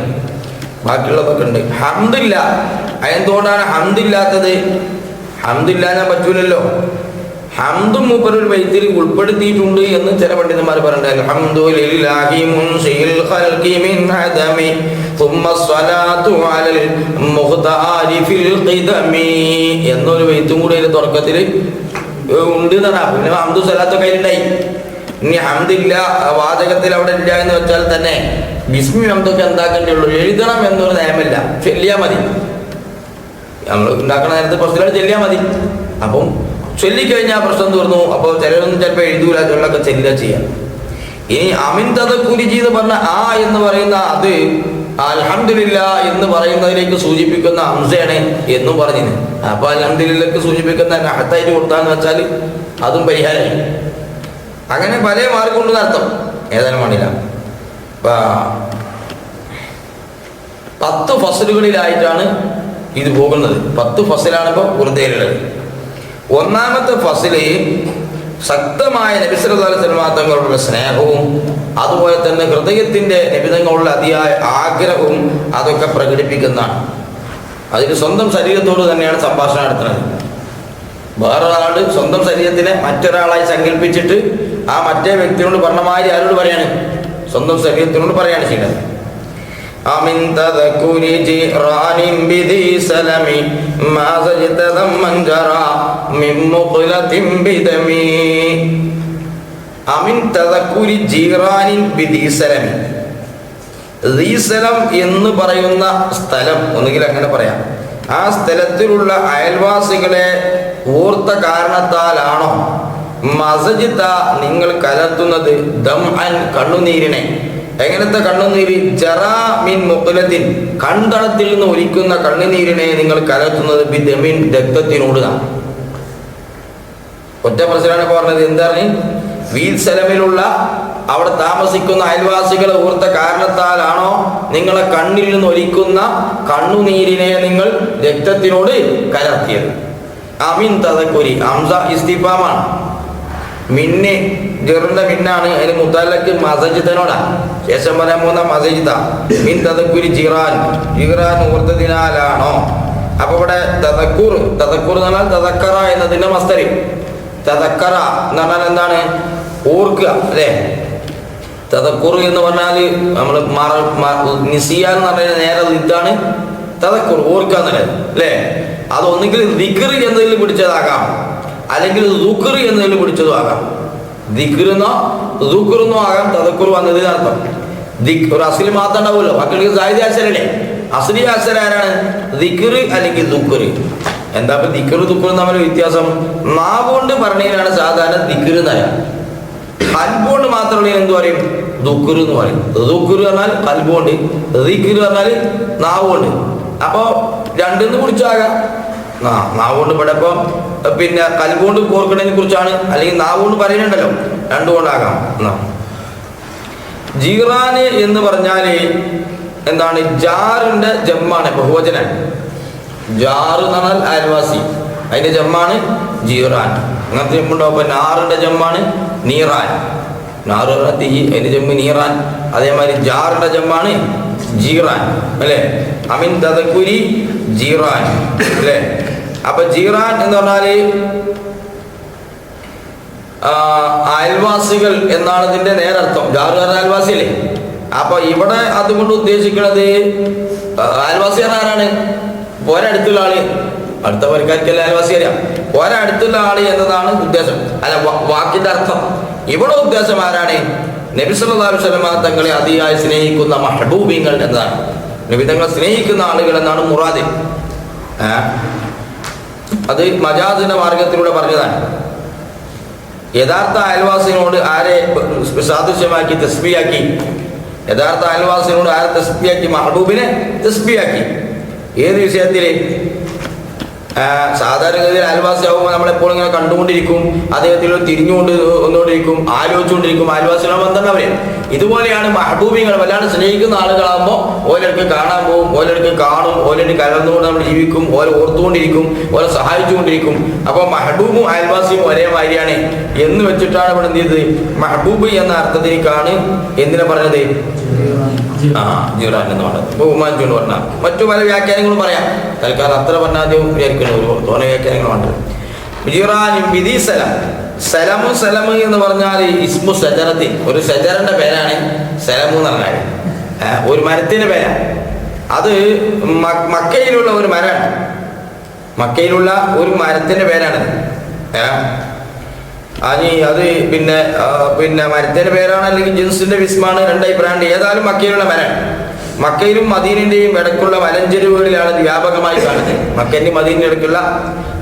ബാക്കിയുള്ളതൊക്കെ ഉണ്ട്. ഹംദില്ല. അതെന്തുകൊണ്ടാണ് ഹംദില്ലാത്തത്? ഹംദില്ലാഞ്ഞാൽ പറ്റൂലല്ലോ. ഹംദും ഒരു വൈദ്യയിൽ ഉൾപ്പെടുത്തിയിട്ടുണ്ട് എന്ന് ചില പണ്ഡിതന്മാർ പറഞ്ഞിട്ടുണ്ട് എന്നൊരു വൈദ്യം കൂടി അതിന്റെ തുടക്കത്തിൽ ഉണ്ട് പിന്നെ ഹംദു സലാത്തൊക്കെ കയ്യിലുണ്ടായി ഇനി ഹംദില്ല വാചകത്തിൽ അവിടെ ഇല്ല എന്ന് വെച്ചാൽ തന്നെ ബിസ്മി ഹംദൊക്കെ എന്താക്കേണ്ടിയുള്ളൂ? എഴുതണം എന്നൊരു നിയമമില്ല. ചെല്ലിയാ മതി. നമ്മൾ ഉണ്ടാക്കണ നേരത്തെ പ്രശ്നങ്ങൾ ചെല്ലിയാ മതി. അപ്പം ചൊല്ലിക്കഴിഞ്ഞാൽ പ്രശ്നം തീർന്നു. അപ്പോൾ ചിലരൊന്നും ചിലപ്പോൾ എഴുതൂല ചൊല്ലൊക്കെ ചെല്ലുക ചെയ്യാം. ഇനി അമിൻ തതക്കുരിജി എന്ന് പറഞ്ഞ ആ എന്ന് പറയുന്ന അത് അലഹമില്ല എന്ന് പറയുന്നതിലേക്ക് സൂചിപ്പിക്കുന്ന അംസയാണ് എന്നും പറഞ്ഞിന്. അപ്പൊ അലഹമില്ലക്ക് സൂചിപ്പിക്കുന്ന ഹത്തായിട്ട് കൊടുത്താന്ന് വെച്ചാൽ അതും പരിഹാരമായി. അങ്ങനെ പല മാർഗമുണ്ടെന്ന് അർത്ഥം. ഏതാനും വേണ്ടില്ല. പത്ത് ഫസലുകളിലായിട്ടാണ് ഇത് പോകുന്നത്. പത്ത് ഫസലാണ് ഇപ്പോൾ ഉറുദയിലുള്ളത് ഒന്നാമത്തെ ഫസിൽ ശക്തമായ നബിസ്വല്ലാ തങ്ങളുടെ സ്നേഹവും അതുപോലെ തന്നെ ഹൃദയത്തിന്റെ നബിതങ്ങളുള്ള അതിയായ ആഗ്രഹവും അതൊക്കെ പ്രകടിപ്പിക്കുന്നതാണ്. അതിന് സ്വന്തം ശരീരത്തോട് തന്നെയാണ് സംഭാഷണം നടത്തുന്നത്. വേറൊരാൾ സ്വന്തം ശരീരത്തിനെ മറ്റൊരാളായി സങ്കല്പിച്ചിട്ട് ആ മറ്റേ വ്യക്തിയോട് പറഞ്ഞമാതിരി ആരോട് പറയാണ്? സ്വന്തം ശരീരത്തിനോട് പറയാണ് ചെയ്യുന്നത്. أمن تذكر جيران بذي سلم ما زجت ذما جرى من مقلة بدمي അമിൻ തദക്കുരി ജീറാനിൻ ബിദീസലം ദീസലം എന്ന് പറയുന്ന സ്ഥലം ഒന്നുകിൽ അങ്ങനെ പറയാം ആ സ്ഥലത്തിലുള്ള അയൽവാസികളെ ഓർത്ത കാരണത്താലാണോ മസജിത്ത നിങ്ങൾ കലർത്തുന്നത് ദം അൻ കണ്ണുനീരിനെ എങ്ങനത്തെ കണ്ണുനീരി? ജറാ മിൻ മുക്കുലത്തിൻ കൺതണത്തിൽ നിന്ന് ഒലിക്കുന്ന കണ്ണുനീരിനെ നിങ്ങൾ കലർത്തുന്നത് ബി ബിദമിൻ രക്തത്തിനോടാണ് ഒറ്റ പ്രശ്നമാണ് പറഞ്ഞത്. എന്താണ് വീൽസലമിലുള്ള അവിടെ താമസിക്കുന്ന അയൽവാസികളെ ഓർത്ത കാരണത്താലാണോ നിങ്ങളെ കണ്ണിൽ നിന്ന് ഒലിക്കുന്ന കണ്ണുനീരിനെ നിങ്ങൾ രക്തത്തിനോട് കലർത്തിയത്? അമിൻ തതക്കുരി ഹംസ ഇസ്തിഫാമാണ്. മിന്നെ ജെറിന്റെ മിന്നാണ് അതിന് മുത്തലക്ക് മസജിദനോടാ. ശേഷം പറയാൻ പോകുന്ന മസജിദ. മിൻ തതക്കുരി ജിറാൻ. ജിറാൻ ഓർത്തതിനാലാണോ അപ്പൊ ഇവിടെ തതക്കൂർ തതക്കൂർ എന്ന് പറഞ്ഞാൽ തതക്കറ എന്നതിന്റെ മസ്തരി. തതക്കറ എന്ന് പറഞ്ഞാൽ എന്താണ്? ഓർക്കുക അല്ലേ? തതക്കൂർ എന്ന് പറഞ്ഞാൽ നമ്മൾ മറ നിസിയ എന്ന് പറഞ്ഞാൽ നേരെ ഇതാണ് തതക്കുർ ഓർക്കുക എന്നുള്ളത് അല്ലേ? അതൊന്നുകിൽ ദിക്കറി എന്നതിൽ പിടിച്ചതാകാം അല്ലെങ്കിൽ ദുക്കറി എന്നതിൽ പിടിച്ചതും ആകാം ദിക്കറെന്നോ ദുക്കറെന്നോ ആകാം തതക്കുർ വന്നത് അർത്ഥം ദിക് ഒരു അസിൽ മാത്രം ഉണ്ടാവുമല്ലോ. മക്കൾക്ക് സാഹിത്യ അക്ഷരല്ലേ അസലി അക്ഷര ആരാണ്? ദിക്കർ അല്ലെങ്കിൽ ദുക്കർ എന്താ ഇപ്പൊ ദിക്കർ ദുക്കറും തമ്മിൽ വ്യത്യാസം? നാവുകൊണ്ട് പറഞ്ഞതിനാണ് സാധാരണ ദിക്കർ എന്നല്ല കൽബുകൊണ്ട് മാത്രമുള്ള എന്ത് പറയും? ദുക്കുരു എന്ന് പറയും. ദുക്കുരു പറഞ്ഞാൽ കൽബുകൊണ്ട് ദിക്കുരു പറഞ്ഞാൽ നാവുകൊണ്ട് അപ്പോ രണ്ടിന്ന് കുറിച്ചാകാം നാവുകൊണ്ട് പഠിപ്പം പിന്നെ കൽബുകൊണ്ട് കോർക്കുന്നതിനെ കുറിച്ചാണ് അല്ലെങ്കിൽ നാവുകൊണ്ട് പറയുന്നുണ്ടല്ലോ രണ്ടുകൊണ്ടാകാം. എന്നാ. ജീറാന് എന്ന് പറഞ്ഞാൽ എന്താണ്? ജാറിന്റെ ജമ്മാണ് ബഹുവചനാണ് ജാറ് എന്ന് പറഞ്ഞാൽ അയൽവാസി. അതിന്റെ ജമ്മാണ് ജീറാൻ. അങ്ങനത്തെ ജമ്മുണ്ടാവും. അപ്പൊ നാറിന്റെ ജമ്മാണ് നീറാൻ. നാറ് പറഞ്ഞാൽ തീ അതിന്റെ ജമ്മ് നീറാൻ. അതേമാതിരി ജാറിന്റെ ജമ്മാണ് ജീറാൻ. അല്ലേ? അമിൻ തതക്കുരി ജീറാൻ. അല്ലേ? അപ്പൊ ജീറാൻ എന്ന് പറഞ്ഞാൽ ആ, അയൽവാസികൾ എന്നാണ് ഇതിന്റെ നേരർത്ഥം. ജാറു പറഞ്ഞ അയൽവാസിയല്ലേ? അപ്പൊ ഇവിടെ അതുകൊണ്ട് ഉദ്ദേശിക്കുന്നത് അയൽവാസി പറഞ്ഞാൽ ആരാണ്? ഒരടുത്തുള്ള ആൾ. അടുത്ത പരിക്കാർക്കല്ല അയൽവാസി അറിയാം ഒരടുത്തുള്ള ആൾ എന്നതാണ് ഉദ്ദേശം. അല്ല വാക്കിന്റെ അർത്ഥം. ഇവിടെ ഉദ്ദേശം ആരാണ്? നബി സല്ലല്ലാഹു അലൈഹി തങ്ങളെ അതിയായി സ്നേഹിക്കുന്ന മഹബൂബിങ്ങൾ എന്നതാണ്. നബി തങ്ങളെ സ്നേഹിക്കുന്ന ആളുകൾ എന്നാണ് മുറാദ്? അത് മജാദിന്റെ മാർഗത്തിലൂടെ പറഞ്ഞതാണ്. യഥാർത്ഥ അയൽവാസിനോട് ആരെ സാദൃശ്യമാക്കി തസ്ബിയാക്കി യഥാർത്ഥ അയൽവാസിനോട് ആരെ തസ്ബിയാക്കി മഹബൂബിനെ തസ്ബിയാക്കി ഏത് വിഷയത്തിൽ സാധാരണഗതിയിൽ അയൽവാസിയാകുമ്പോൾ നമ്മളെപ്പോഴും ഇങ്ങനെ കണ്ടുകൊണ്ടിരിക്കും. അദ്ദേഹത്തിൽ തിരിഞ്ഞുകൊണ്ട് വന്നുകൊണ്ടിരിക്കും ആലോചിച്ചുകൊണ്ടിരിക്കും. അയൽവാസികളെ അവരെ. ഇതുപോലെയാണ് മഹബൂബികൾ വല്ലാണ്ട് സ്നേഹിക്കുന്ന ആളുകളാകുമ്പോൾ ഓരോർക്ക് കാണാൻ പോകും ഓരോർക്ക് കാണും ഓരോര് കലർന്നുകൊണ്ട് നമ്മൾ ജീവിക്കും ഓരോ ഓർത്തുകൊണ്ടിരിക്കും ഓരോ സഹായിച്ചുകൊണ്ടിരിക്കും. അപ്പോൾ മഹബൂബും അയൽവാസിയും ഒരേ മാതിരിയാണ് എന്ന് വെച്ചിട്ടാണ് ഇവിടെ എന്ത് ചെയ്തത്? മഹബൂബ് എന്ന അർത്ഥത്തിലേക്കാണ് എന്തിനെ പറഞ്ഞത്? ആ ജിറാൻ എന്ന് പറഞ്ഞത്. ബഹുമാനിച്ചുകൊണ്ട് പറഞ്ഞ. മറ്റു പല വ്യാഖ്യാനങ്ങളും പറയാം. തൽക്കാലം അത്ര പറഞ്ഞാദ്യം വിചാരിക്കുന്നു. ഒരു വ്യാഖ്യാനങ്ങൾ വേണ്ടത് സലമു സലമു എന്ന് പറഞ്ഞാൽ ഇസ്മു സജറത്തിൻ ഒരു സജറിന്റെ പേരാണ് സലമു എന്ന് പറഞ്ഞാൽ ഒരു മരത്തിന്റെ പേരാണ് അത് മക്കയിലുള്ള ഒരു മരമാണ്. മക്കയിലുള്ള ഒരു മരത്തിന്റെ പേരാണത്. അനി അത് പിന്നെ പിന്നെ മരത്തിന്റെ പേരാണ് അല്ലെങ്കിൽ ജിൻസിന്റെ വിസ്മാണ് രണ്ടായി പ്രാണ്ട് ഏതായാലും മക്കയിലുള്ള മരമാണ്. മക്കയിലും മദീനിന്റെയും ഇടയ്ക്കുള്ള മലഞ്ചെരുവുകളിലാണ് വ്യാപകമായി കാണുന്നത്. മക്കന്റെ മദീനിന്റെ ഇടയ്ക്കുള്ള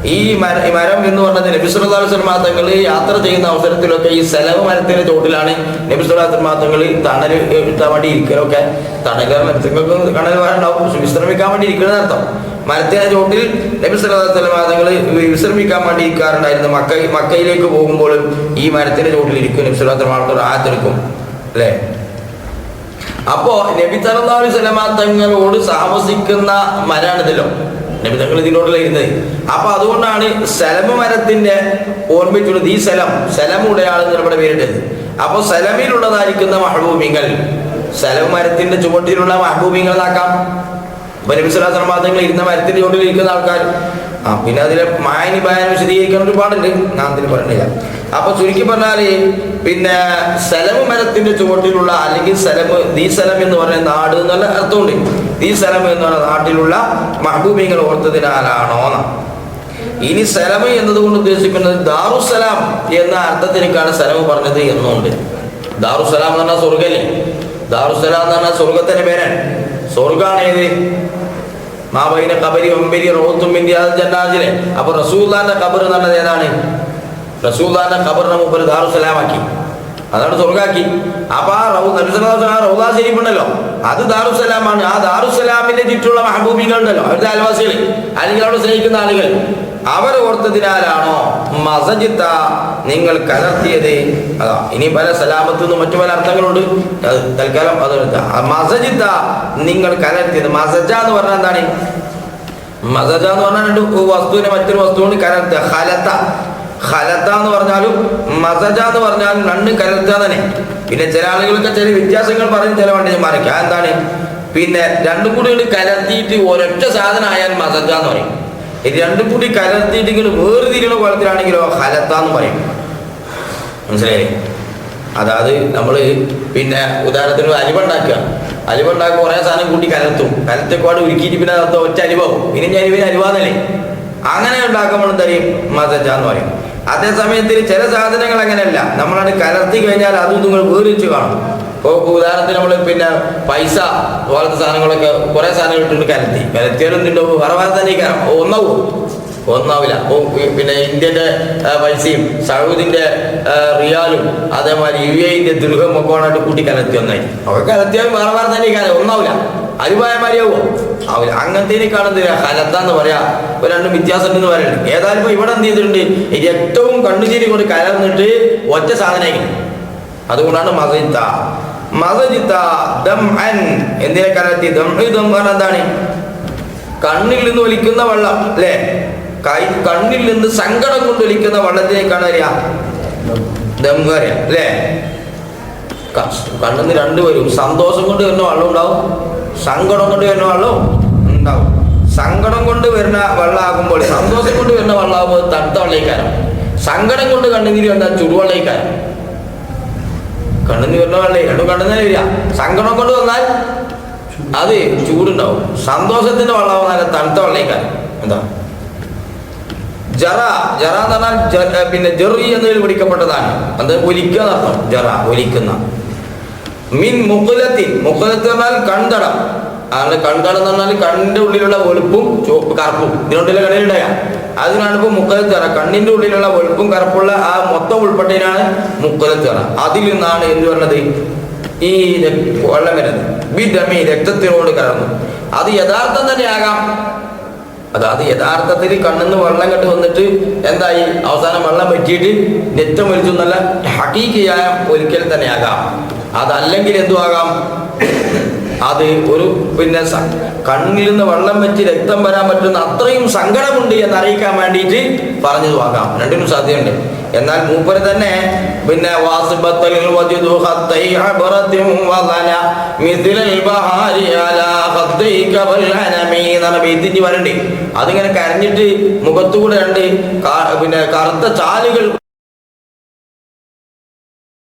ഈ മര എന്ന് പറഞ്ഞത് നബിസുല്ലാ തങ്ങൾ യാത്ര ചെയ്യുന്ന അവസരത്തിലൊക്കെ ഈ സെലവ് മരത്തിന്റെ ചോട്ടിലാണ് നബിസുല്ലാ തങ്ങൾ തണൽ എടുത്താൻ വേണ്ടി ഇരിക്കലൊക്കെ. തണൽ മരങ്ങൾക്ക് കണൽ വരണ്ടാവും വിശ്രമിക്കാൻ വേണ്ടി ഇരിക്കുന്ന അർത്ഥം. മരത്തിന്റെ ചോട്ടിൽ നബി സല്ലല്ലാഹു തങ്ങൾ വിശ്രമിക്കാൻ വേണ്ടി ഇരിക്കാറുണ്ടായിരുന്നു. മക്ക മക്കയിലേക്ക് പോകുമ്പോഴും ഈ മരത്തിന്റെ ചോട്ടിൽ ഇരിക്കും നബി അലൈഹി വസല്ലം അല്ലേ? അപ്പോ നബി തലി സ്വലമാ തങ്ങളോട് താമസിക്കുന്ന മരാണിതല്ലോ. നബി തങ്ങൾ ഇതിനോടുള്ള ഇരുന്നത്. അപ്പൊ അതുകൊണ്ടാണ് സലമ മരത്തിന്റെ ഓർമ്മിച്ചുള്ളത് ഈ സലം സലമുടെ ആൾ നമ്മുടെ പേരിട്ടത്. അപ്പൊ സലമിലുള്ളതായിരിക്കുന്ന മഹബൂബിങ്ങൾ. സലം മരത്തിന്റെ ചുവട്ടിലുള്ള മഹബൂബിങ്ങൾ എന്നാക്കാം അപ്പൊ നബി തങ്ങൾ ഇരുന്ന മരത്തിന്റെ ചുവട്ടിൽ ഇരിക്കുന്ന ആൾക്കാർ. ആ പിന്നെ അതിലെ മായനി ബായൻ വിശദീകരിക്കാൻ ഒരുപാടുണ്ട് ഞാൻ അതിന് പറഞ്ഞില്ല. അപ്പൊ ചുരുക്കി പറഞ്ഞാൽ പിന്നെ സലമ് മരത്തിന്റെ ചുവട്ടിലുള്ള അല്ലെങ്കിൽ സലമ് ദീ സലം എന്ന് പറയുന്ന നാട് എന്നുള്ള അർത്ഥമുണ്ട്. ദീ സലം എന്ന് പറയുന്ന നാട്ടിലുള്ള മഹബൂബിങ്ങൾ ഓർത്തതിനാലാണോ ഇനി സലമ് എന്നതുകൊണ്ട് ഉദ്ദേശിക്കുന്നത് ദാറുസലാം എന്ന അർത്ഥത്തിലേക്കാണ് സലമ് പറഞ്ഞത് എന്നുണ്ട്. ദാറുസലാം എന്ന് പറഞ്ഞാൽ സ്വർഗല്ലേ ദാറുസലാം എന്ന് പറഞ്ഞാൽ സ്വർഗത്തിന്റെ പേരാണ്. സ്വർഗാണ് ഏത് മാബൈന കബരി ഒമ്പരി റോത്തും ജന്നാജിലെ അപ്പൊ റസൂല്ലാന്റെ ഖബർ എന്നുള്ളത് ഏതാണ്? റസൂല്ലാന്റെ കബറിനെ മുമ്പ് ദാറുസലാമാക്കി അതാണ് സ്വർഗാക്കി അപ്പൊ ആ റൗദാ ശരീഫ് ഉണ്ടല്ലോ. അത് ദാറുസലാമാണ് ആ ദാറുസലാമിന്റെ ചുറ്റുള്ള മഹബൂബികൾ ഉണ്ടല്ലോ അവരുടെ അയൽവാസികൾ അല്ലെങ്കിൽ അവിടെ സ്നേഹിക്കുന്ന ആളുകൾ അവർ ഓർത്തതിനാലാണോ? മസജിത്ത നിങ്ങൾ കലർത്തിയത്. അതാ ഇനി പല സലാമത്തു നിന്നും മറ്റു പല അർത്ഥങ്ങളുണ്ട്. തൽക്കാലം അത്. മസജിത്ത നിങ്ങൾ കലർത്തിയത്. മസജ എന്ന് പറഞ്ഞാൽ എന്താണ്? മസജ എന്ന് പറഞ്ഞാൽ രണ്ട് വസ്തുവിനെ മറ്റൊരു വസ്തു കൊണ്ട് കലർത്തുക. ഹലത്ത ഹലത്ത എന്ന് പറഞ്ഞാലും മസജ എന്ന് പറഞ്ഞാലും രണ്ടും കലർത്തുക തന്നെ. പിന്നെ ചില ആളുകൾക്ക് ചില വ്യത്യാസങ്ങൾ പറഞ്ഞ് ചില പണ്ഡിതന്മാരൊക്കെ എന്താണ് പിന്നെ രണ്ടും കൂടി കലർത്തിയിട്ട് ഒരൊറ്റ സാധനം ആയാൽ മസജ എന്ന് പറയും. ഇത് രണ്ടും കൂടി കലർത്തിയിട്ട് ഇങ്ങനെ വേർതിരിക്കുന്ന ഹലത്ത എന്ന് പറയും. മനസ്സിലായി അതായത് നമ്മൾ പിന്നെ ഉദാഹരണത്തിന് അലിവ ഉണ്ടാക്കുക. കുറേ സാധനം കൂട്ടി കലർത്തും. കലത്തൊക്കെ ഉരുക്കിയിട്ട് പിന്നെ അത് ഒറ്റ അലിവാവും ഇനി ഞാൻ ഇവന് അലിവാന്നല്ലേ? അങ്ങനെ ഉണ്ടാക്കുമ്പോൾ എന്തറിയും മസജ എന്ന് പറയും. അതേ സമയത്തിൽ ചില സാധനങ്ങൾ അങ്ങനെയല്ല. നമ്മളത് കലർത്തി കഴിഞ്ഞാൽ അതും നിങ്ങൾ വേറിച്ച് കാണും. ഇപ്പോൾ ഉദാഹരണത്തിന് നമ്മൾ പിന്നെ പൈസ പോലത്തെ സാധനങ്ങളൊക്കെ കുറേ സാധനങ്ങൾ ഇട്ടിട്ട് കലർത്തി. കലർത്തിയാലും നിന്റെ വേറെ തന്നെ കയറാം ഒന്നാവും. ഒന്നാവില്ല. അപ്പോൾ പിന്നെ ഇന്ത്യന്റെ പൈസയും സൗദിന്റെ റിയാലും അതേമാതിരി യു എന്റെ ദൃഹം ഒക്കെ ആയിട്ട് കൂട്ടി കലത്തി ഒന്നായി അവർക്ക് കലത്തിയാൽ വേറെ വേറെ തന്നെ കാലം. ഒന്നാവില്ല. അരിവായ മാതിരിയാവോ ആവില്ല. അങ്ങനത്തേനെ കാണുന്നില്ല കലത്താന്ന് പറയാ. ഒരു രണ്ടും വ്യത്യാസം ഉണ്ടെന്ന് പറയുന്നത് ഏതായാലും ഇവിടെ എന്ത് ചെയ്തിട്ടുണ്ട്? ഏറ്റവും കണ്ണുചേരി കൊണ്ട് കലർന്നിട്ട് ഒറ്റ സാധനമായി അതുകൊണ്ടാണ് അൻ എന്തിനെ ദം എന്താണ്? കണ്ണിൽ നിന്ന് ഒലിക്കുന്ന വെള്ളം അല്ലേ? കണ്ണിൽ നിന്ന് സങ്കടം കൊണ്ട് ഒലിക്കുന്ന വെള്ളത്തിനേക്കാണ് ദം അറിയാം അല്ലേ? കണ്ണിൽ രണ്ട് വരും. സന്തോഷം കൊണ്ട് വരുന്ന വെള്ളം ഉണ്ടാവും സങ്കടം കൊണ്ട് വരുന്ന വെള്ളം ഉണ്ടാവും. സങ്കടം കൊണ്ട് വരുന്ന വെള്ളമാകുമ്പോൾ സന്തോഷം കൊണ്ട് വരുന്ന വെള്ളമാകുമ്പോൾ തണുത്ത വെള്ളയിക്കാരം സങ്കടം കൊണ്ട് കണ്ണുനീര് വന്നാൽ ചുടുവെള്ളയിക്കാരം കണ്ണുനീര് വരുന്ന വെള്ളേ രണ്ടും കണ്ണുനീര് വരിക. സങ്കടം കൊണ്ട് വന്നാൽ അത് ചൂടുണ്ടാവും. സന്തോഷത്തിന്റെ വെള്ളം വന്നാൽ തണുത്ത വെള്ളേക്കാൻ എന്താ? ജറ. ജറ എന്ന് പറഞ്ഞാൽ പിന്നെ ജെറി എന്നതിൽ പിടിക്കപ്പെട്ടതാണ് അത് ഒലിക്കുക എന്നർത്ഥം. ജറ ഒലിക്കുന്ന. മിൻ മുക്കുലത്തിൻ മുക്കുലത്ത് പറഞ്ഞാൽ കൺതടം. ആണ് കൺകാണെന്ന് പറഞ്ഞാൽ കണ്ണിന്റെ ഉള്ളിലുള്ള വെളുപ്പും ചുവപ്പ് കറുപ്പും. ഇതിനുള്ളിലെ കണ്ണിലുണ്ടായ അതിനാണ് ഇപ്പൊ മുക്കത് കറ കണ്ണിന്റെ ഉള്ളിലുള്ള വെളുപ്പും കറുപ്പുള്ള ആ മൊത്തം ഉൾപ്പെട്ടതിനാണ് മുക്കത് കറ അതിൽ നിന്നാണ് എന്ത് പറഞ്ഞത് ഈ വെള്ളം വരുന്നത് ബിദമി രക്തത്തിനോട് കലർന്നു. അത് യഥാർത്ഥം തന്നെ ആകാം. അതായത് യഥാർത്ഥത്തിൽ കണ്ണിന്ന് വെള്ളം കെട്ട് വന്നിട്ട് എന്തായി? അവസാനം വെള്ളം പറ്റിയിട്ട് രക്തം വലിച്ചു എന്നല്ല ഹക്കീക്കയായ ഒരിക്കൽ തന്നെ ആകാം. അതല്ലെങ്കിൽ എന്തു ആകാം അത് ഒരു പിന്നെ കണ്ണിൽ നിന്ന് വെള്ളം വെച്ച് രക്തം വരാൻ പറ്റുന്ന അത്രയും സങ്കടമുണ്ട് എന്ന് അറിയിക്കാൻ വേണ്ടിയിട്ട് പറഞ്ഞത് വാങ്ങാം. രണ്ടിനും സാധ്യതയുണ്ട്. എന്നാൽ മൂപ്പര് തന്നെ പിന്നെ വരണ്ടേ. അതിങ്ങനെ കരഞ്ഞിട്ട് മുഖത്തുകൂടെ രണ്ട് പിന്നെ കറുത്ത ചാലുകൾ